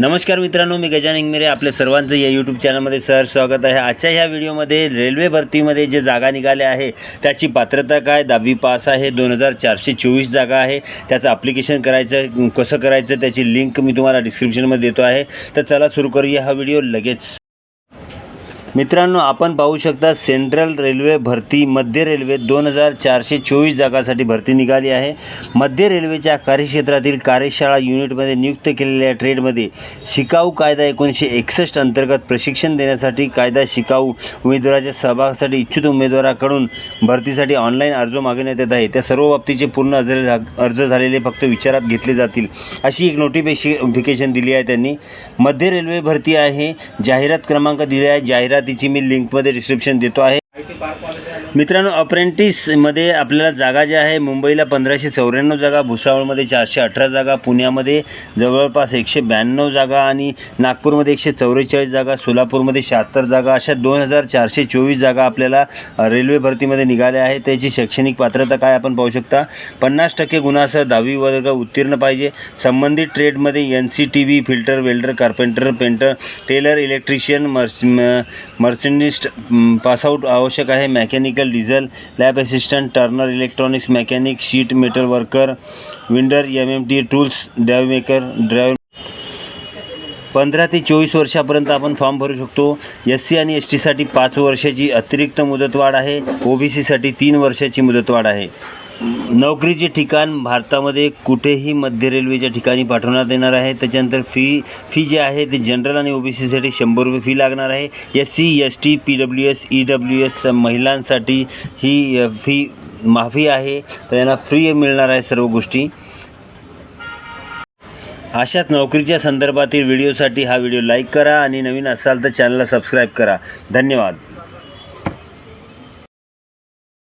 नमस्कार मित्रांनो मी गजान इंगमिरे. आपल्या सर्वांचं या यूट्यूब चॅनलमध्ये सर स्वागत आहे. आजच्या ह्या व्हिडिओमध्ये रेल्वे भरतीमध्ये जे जागा निघाल्या आहे त्याची पात्रता काय? दहावी पास आहे दोन हजार चारशे चोवीस जागा आहे. त्याचं ॲप्लिकेशन करायचं कसं करायचं त्याची लिंक मी तुम्हाला डिस्क्रिप्शनमध्ये देतो आहे. तर चला सुरू करूया हा व्हिडिओ लगेच. मित्रांनो आपण पाहू शकता सेंट्रल रेल्वे भरती मध्य रेल्वे दोन हजार चारशे चोवीस जागासाठी भरती निघाली आहे. मध्य रेल्वेच्या कार्यक्षेत्रातील कार्यशाळा युनिटमध्ये नियुक्त केलेल्या ट्रेडमध्ये शिकाऊ कायदा एकोणीसशे एकसष्ट अंतर्गत प्रशिक्षण देण्यासाठी कायदा शिकाऊ उमेदवाराच्या सहभागासाठी इच्छुक उमेदवाराकडून भरतीसाठी ऑनलाईन अर्ज मागवण्यात येत आहे. त्या सर्व बाबतीचे पूर्ण अर्ज अर्ज झालेले फक्त विचारात घेतले जातील अशी एक नोटिफिकेशन दिली आहे त्यांनी. मध्य रेल्वे भरती आहे जाहिरात क्रमांक दिले आहे जाहिरात तिची मी लिंकमध्ये डिस्क्रिप्शन देतो आहे. मित्रांनो अप्रेंटिसमध्ये आपल्याला जागा ज्या आहे मुंबईला पंधराशे चौऱ्याण्णव जागा भुसावळमध्ये चारशे अठरा जागा पुण्यामध्ये जवळपास एकशे ब्याण्णव जागा आणि नागपूरमध्ये एकशे चौवेचाळीस जागा सोलापूरमध्ये शहात्तर जागा अशा दोन हजार चारशे चोवीस जागा आपल्याला रेल्वे भरतीमध्ये निघाल्या आहेत. त्याची शैक्षणिक पात्रता काय आपण पाहू शकता? पन्नास टक्के गुणासह दहावी वर्ग उत्तीर्ण पाहिजे. संबंधित ट्रेडमध्ये N C T V fitter welder carpenter painter tailor electrician MERS म- मर्सिनिस्ट पासआउट आवश्यक आहे. Mechanical diesel lab assistant turner electronics mechanic sheet metal worker winder M M T tools drive maker drive पंधरा ते चोवीस वर्षापर्यंत आपण form भरू शकतो. एस सी आणि एस टीसाठी पाच वर्षाची अतिरिक्त मुदतवाढ आहे. ओ बी सीसाठी तीन वर्षाची मुदतवाढ आहे. नोकरीचे ठिकाण भारतामध्ये कुठेही मध्य रेल्वेच्या ठिकाणी पाठवण्यात येणार आहे. त्याच्यानंतर फी फी जी आहे ते जनरल आणि ओ बी सीसाठी शंभर रुपये फी लागणार आहे. S C S T P W S E W S महिलांसाठी ही फी माफी आहे. तर यांना फ्री मिळणार आहे सर्व गोष्टी. अशाच नोकरीच्या संदर्भातील व्हिडिओसाठी हा व्हिडिओ लाईक करा आणि नवीन असाल तर चॅनलला सबस्क्राईब करा. धन्यवाद.